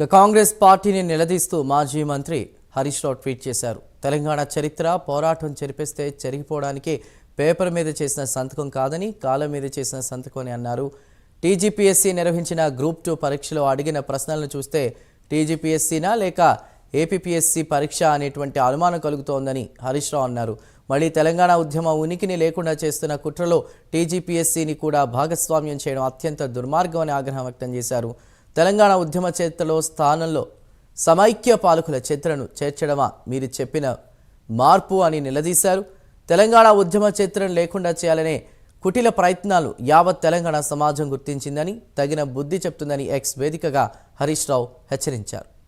ఇక కాంగ్రెస్ పార్టీని నిలదీస్తూ మాజీ మంత్రి హరీష్ రావు ట్వీట్ చేశారు. తెలంగాణ చరిత్ర పోరాటం చెరిపేస్తే చెరిగిపోవడానికి పేపర్ మీద చేసిన సంతకం కాదని కాలం మీద చేసిన సంతకం అని అన్నారు. టీజీపీఎస్సీ నిర్వహించిన గ్రూప్ టూ పరీక్షలో అడిగిన ప్రశ్నలను చూస్తే టీజీపీఎస్సీనా లేక ఏపీపీఎస్సీ పరీక్ష అనేటువంటి అనుమానం కలుగుతోందని హరీష్ రావు అన్నారు. మళ్ళీ తెలంగాణ ఉద్యమ ఉనికిని లేకుండా చేస్తున్న కుట్రలో టీజీపీఎస్సీని కూడా భాగస్వామ్యం చేయడం అత్యంత దుర్మార్గం అని ఆగ్రహం వ్యక్తం చేశారు. తెలంగాణ ఉద్యమ చరిత్రలో స్థానంలో సమైక్య పాలకుల చరిత్రను చేర్చడమా మీరు చెప్పిన మార్పు అని నిలదీశారు. తెలంగాణ ఉద్యమ చరిత్రను లేకుండా చేయాలనే కుటిల ప్రయత్నాలు యావత్ తెలంగాణ సమాజం గుర్తించిందని తగిన బుద్ధి చెప్తుందని ఎక్స్ వేదికగా హరీష్ రావు హెచ్చరించారు.